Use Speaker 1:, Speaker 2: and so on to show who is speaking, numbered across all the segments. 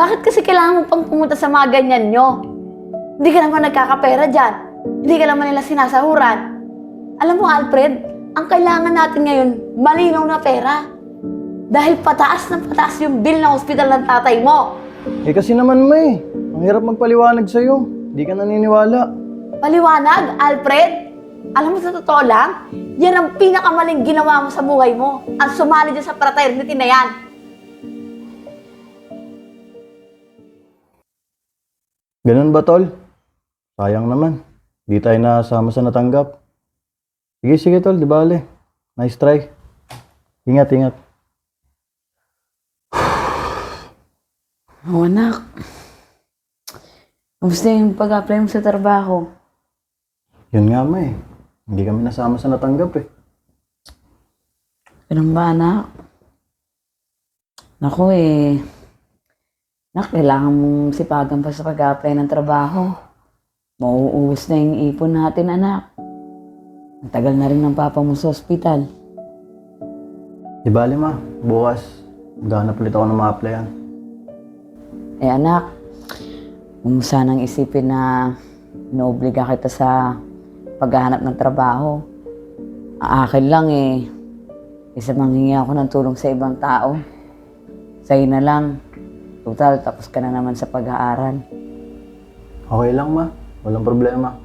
Speaker 1: Bakit kasi kailangan mo pang pumunta sa mga ganyan nyo? Hindi ka naman nagkakapera dyan. Hindi ka naman nila sinasahuran. Alam mo, Alfred, ang kailangan natin ngayon, malinaw na pera. Dahil pataas na pataas yung bill ng ospital ng tatay mo.
Speaker 2: Eh kasi naman may, ang hirap magpaliwanag sa'yo. Hindi ka naniniwala.
Speaker 1: Paliwanag, Alfred? Alam mo sa totoo lang, yan ang pinakamaling ginawa mo sa buhay mo. Ang sumali dyan sa fraternity na yan.
Speaker 2: Ganun ba, tol? Sayang naman. Di tayo nasama sa natanggap. Sige, sige, tol. Di bale. Nice try. Ingat, ingat.
Speaker 1: Oh, anak. Kamusta yung pag-apply mo sa trabaho?
Speaker 2: Yun nga, may. Hindi kami nasama sa natanggap eh.
Speaker 1: Ganun ba, anak? Naku eh. Nak, kailangan mong sipagan pa sa pag-apply ng trabaho. Mauubos na yung ipon natin, anak. Ang tagal na rin ng papa mo sa ospital.
Speaker 2: Di bale, ma. Bukas, maghanap ulit ako ng ma-applyan.
Speaker 1: Eh anak, huwag mo sanang isipin na inoobliga kita sa paghahanap ng trabaho. Ang akin lang eh, isa manghingi ako ng tulong sa ibang tao. Sa'yo na lang. Total, tapos ka na naman sa pag-aaral.
Speaker 2: Okay lang, ma. Walang problema.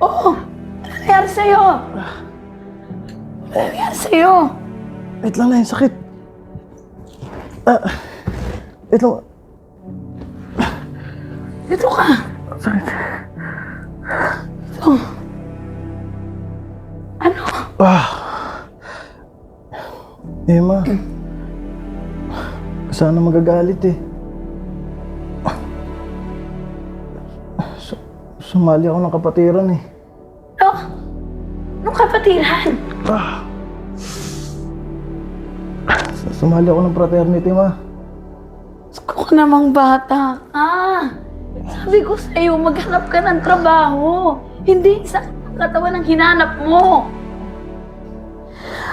Speaker 1: Oh! Ano nangyari sa'yo? Ano nangyari sa'yo?
Speaker 2: Wait lang na yung sakit. Ah, lang.
Speaker 1: Dito ka.
Speaker 2: Sakit.
Speaker 1: Dito. Ano?
Speaker 2: Ah. Eh, ma. Sana magagalit eh. Su- sumali ako ng kapatiran eh.
Speaker 1: Ano? Anong kapatiran?
Speaker 2: Ah. Sumali ako ng fraternity, ma.
Speaker 1: Ko namang bata ka. Sabi ko sa'yo, maghanap ka ng trabaho. Hindi sa katawan ng hinanap mo.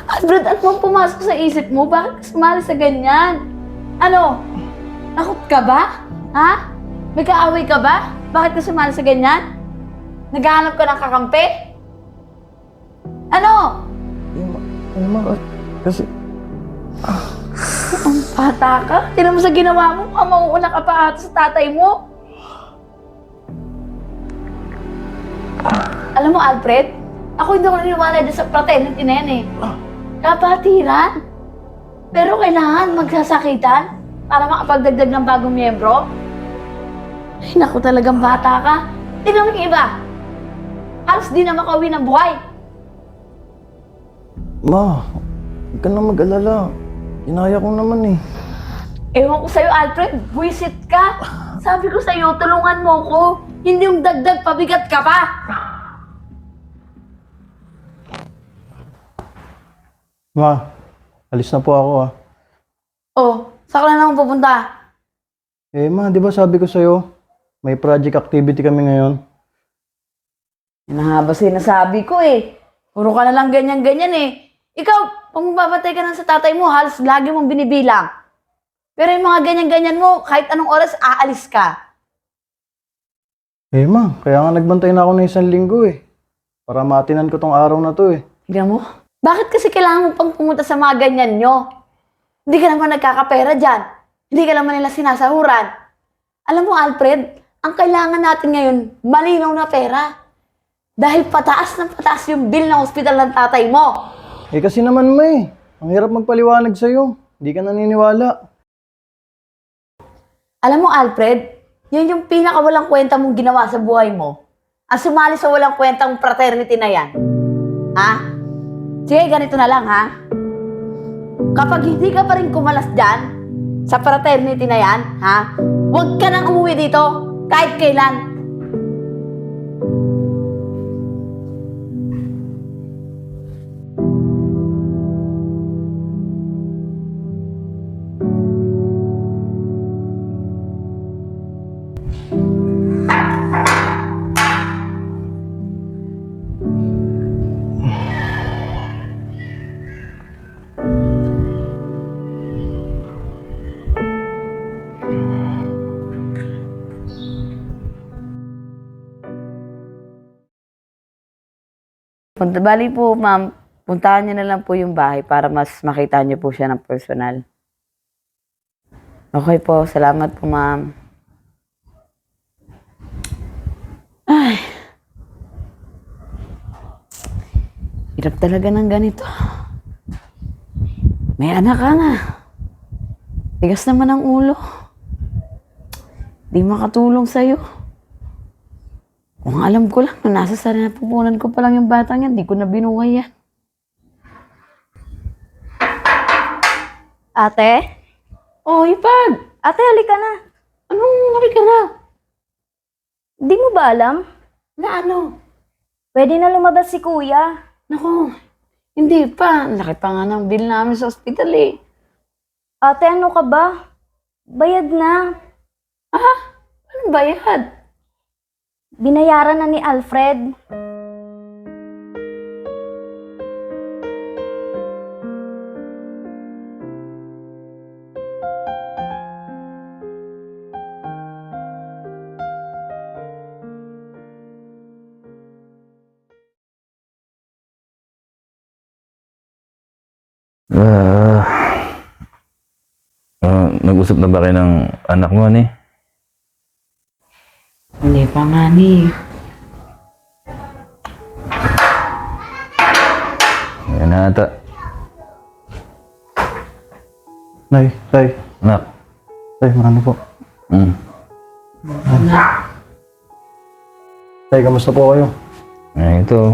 Speaker 1: Alfred, ano bang pumasok sa isip mo? Bakit ka sumali sa ganyan? Ano? Takot ka ba? Ha? May kaaway ka ba? Bakit ka sumali sa ganyan? Naghahanap ka ng kakampi? Ano?
Speaker 2: Ma, eh, ma, kasi
Speaker 1: Ang bata ka? Tinan mo sa ginawa mo, mukhang mauuna ka pa ata sa tatay mo. Alam mo, Alfred, ako hindi ko naniniwala dyan sa fraternity na yan eh. Kapatiran. Pero kailangan magsasakitan para makapagdagdag ng bagong miyembro. Ay, naku talagang bata ka. Tingnan mo yung iba. Halos di na makauwi ng buhay.
Speaker 2: Ma, huwag ka na mag-alala. Inaya ko naman eh.
Speaker 1: Ewan ko sa'yo, Alfred. Buisit ka. Sabi ko sa'yo, tulungan mo ko. Hindi yung dagdag pabigat ka pa.
Speaker 2: Ma, alis na po ako ah.
Speaker 1: Oh, saan ka na naman pupunta?
Speaker 2: Eh ma, di ba sabi ko sa'yo, may project activity kami ngayon.
Speaker 1: Yan na nga ba sinasabi ko eh. Puro ka na lang ganyan-ganyan eh. Ikaw, pag magbabantay ka na sa tatay mo, halos lagi mong binibilang. Pero yung mga ganyan-ganyan mo, kahit anong oras, aalis ka.
Speaker 2: Eh ma, kaya nga nagbantay na ako ng isang linggo eh. Para matinan ko tong araw na to eh.
Speaker 1: Tignan mo. Bakit kasi kailangan mo pang pumunta sa mga ganyan nyo? Hindi ka naman nagkakapera dyan. Hindi ka naman nila sinasahuran. Alam mo, Alfred, ang kailangan natin ngayon, malinaw na pera. Dahil pataas na pataas yung bill ng ospital ng tatay mo.
Speaker 2: Eh kasi naman may, ang hirap magpaliwanag sa'yo. Hindi ka naniniwala.
Speaker 1: Alam mo, Alfred, yun yung pinakawalang kwenta mong ginawa sa buhay mo. Ang sumali sa walang kwentang fraternity na yan. Ha? Sige, ganito na lang, ha? Kapag hindi ka pa rin kumalas dyan, sa fraternity na yan, ha? Huwag ka nang umuwi dito, kahit kailan. Punta, bali po, ma'am, puntahan niyo na lang po yung bahay para mas makita niyo po siya ng personal. Okay po, salamat po, ma'am. Ay. Hirap talaga ng ganito. May anak ka na. Tigas naman ang ulo. Di makatulong sa'yo. Kung alam ko lang, nung nasa sarili na pupunan ko pa lang yung batang yan, di ko na binuhay yan.
Speaker 3: Ate?
Speaker 1: Oh, ipag!
Speaker 3: Ate, halika na.
Speaker 1: Anong hali ka na?
Speaker 3: Di mo ba alam?
Speaker 1: Na ano?
Speaker 3: Pwede na lumabas si kuya.
Speaker 1: Naku, hindi pa. Laki pa nga ng bill namin sa ospital eh.
Speaker 3: Ate, ano ka ba? Bayad na.
Speaker 1: Anong bayad?
Speaker 3: Binayaran na ni Alfred.
Speaker 4: Ah. ah, nag-usap na ba kayo ng anak mo, ni?
Speaker 1: Hindi pa nga ni.
Speaker 4: Ayan na ata.
Speaker 2: Nay, tay.
Speaker 4: Anak.
Speaker 2: Tay, marami po.
Speaker 4: Mm.
Speaker 2: Tay, kamusta po kayo?
Speaker 4: Eh, ito.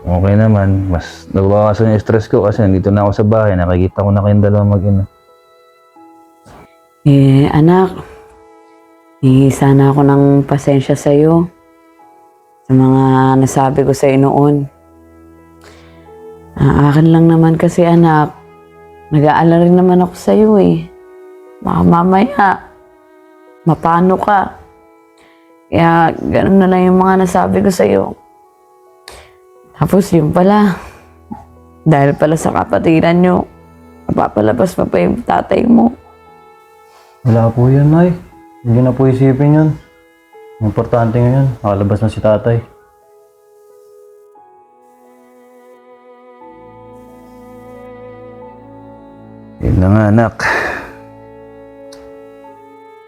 Speaker 4: Okay naman. Mas nabawasan yung stress ko kasi nandito na ako sa bahay. Nakikita ko na kayong dalawa mag-ina.
Speaker 1: Eh, anak. Hihingi sana ako ng pasensya sa'yo. Sa mga nasabi ko sa'yo noon. Ang akin lang naman kasi anak, nag-aalala rin naman ako sa'yo eh. Baka mamaya, mapano ka. Kaya ganun na lang yung mga nasabi ko sa'yo. Tapos yun pala, dahil pala sa kapatiran nyo, mapapalabas pa pa yung tatay mo.
Speaker 2: Wala po yan, Nay. Hindi na po isipin yun. Importante ngayon, nakalabas na si tatay.
Speaker 4: Yun na nga, anak.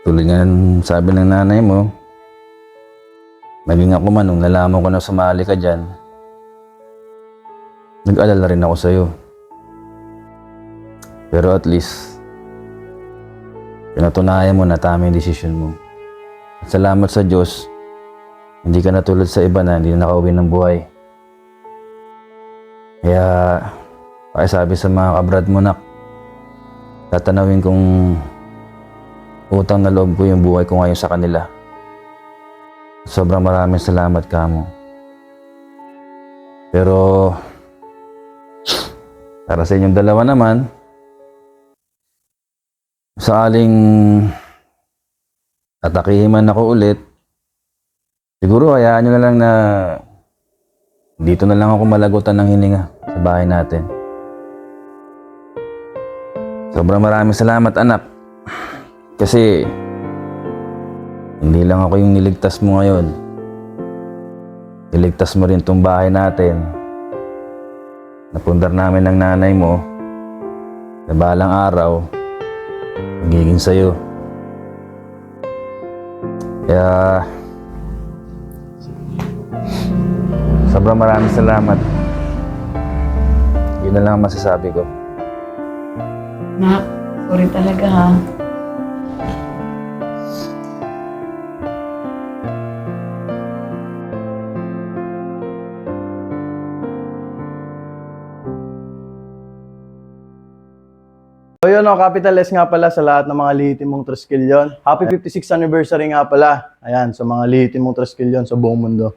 Speaker 4: Tulad nga ng sabi ng nanay mo, naging ako man nung nalaman ko na sumali ka dyan, nag-alala rin ako sa'yo. Pero at least, pinatunayan mo na tama yung desisyon mo. At salamat sa Diyos, hindi ka na tulad sa iba na hindi na nakauwi ng buhay. Kaya, pakisabi sa mga kabrad mo na tatanawin kong utang na loob ko yung buhay ko ngayon sa kanila. Sobrang maraming salamat ka mo. Pero, para sa inyong dalawa naman, sakaling atakihin man ako ulit, siguro hayaan nyo na lang na dito na lang ako malagutan ng hininga sa bahay natin. Sobrang maraming salamat anak. Kasi hindi lang ako yung niligtas mo ngayon. Niligtas mo rin tong bahay natin. Napundar namin ng nanay mo. Na balang araw, magiging sa'yo. Kaya, sobrang maraming salamat. Yun na lang ang masasabi ko.
Speaker 1: Nak, sorry talaga ha.
Speaker 2: Yun, no, Capital S nga pala sa lahat ng mga lihitimong Triskelion. Happy 56th anniversary nga pala. Ayan, sa mga lihitimong Triskelion sa buong mundo.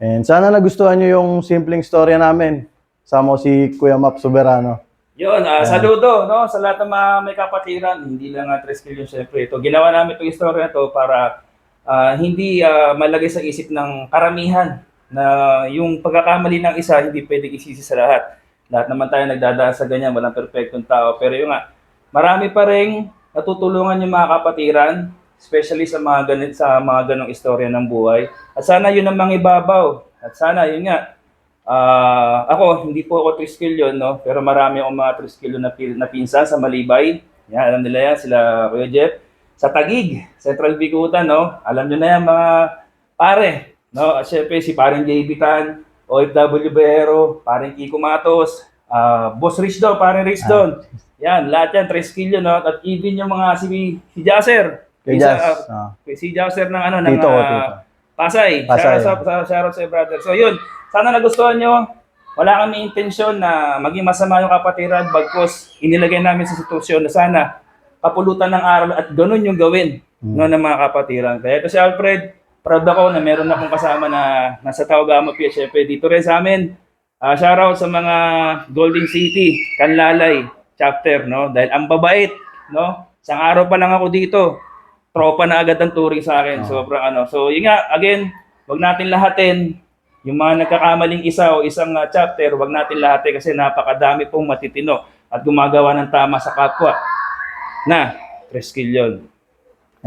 Speaker 2: And sana nagustuhan nyo yung simpleng storya namin. Sama ko si Kuya Map Soberano.
Speaker 5: Yun, ah, saludo no, sa lahat ng mga may kapatiran, hindi lang uh, Triskelion syempre ito. Ginawa namin itong istorya na to para ah, hindi ah, malagay sa isip ng karamihan na yung pagkakamali ng isa hindi pwedeng isisi sa lahat. Lahat naman tayo nagdadaan sa ganyan, walang perfectong tao. Pero yung nga, marami pa rin natutulungan yung mga kapatiran, especially sa mga ganit sa mga ganong istorya ng buhay. At sana yun ang mangibabaw. At sana yun nga, Ah, ako, hindi po ako Triskelion, no? Pero marami akong mga Triskelion na, na pinsan sa Malibay. Yan, alam nila yan, sila Kuya Jeff. Sa Tagig, Central Bikutan, no? Alam nyo na yan, mga pare. No? At syempre, si parang JB Tan, OFW Bero, parang Kiko Matos, ah, Boss Rich daw, parang Rich doon. Yan, lahat yan, Triskelion, no? At even yung mga si, si Jasser.
Speaker 2: Kay Jazz.
Speaker 5: ah,
Speaker 2: ah.
Speaker 5: si Jasser ng ano, ng
Speaker 2: Tito
Speaker 5: ah,
Speaker 2: tito.
Speaker 5: Pasay.
Speaker 2: Pasay.
Speaker 5: Shoutout sa, shoutout sa brother. So yun, sana nagustuhan nyo. Wala kami intensyon na maging masama yung kapatiran bagkos inilagay namin sa sitwasyon na sana kapulutan ng aral at ganun yung gawin no, ng mga kapatiran. Kaya ito si Alfred, proud ako na meron akong kasama na nasa Tawagama PSFP dito rin sa amin. Ah, shoutout sa mga Golden City, Kanlalay chapter, no? Dahil ang babait, no? Isang araw pa lang ako dito tropa na agad ang turing sa akin. Sobrang ano. So, yun nga, again, wag natin lahatin yung mga nagkakamaling isa o isang uh, chapter, wag natin lahatin kasi napakadami pong matitino at gumagawa ng tama sa kapwa na Treskilyon.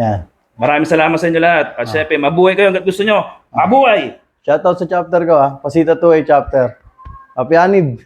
Speaker 2: Yan.
Speaker 5: Maraming salamat sa inyo lahat. At syempre, mabuhay kayo hanggat gusto nyo. Mabuhay!
Speaker 2: Shoutout sa chapter ko ah. Pasita 2A chapter. Happy Anib.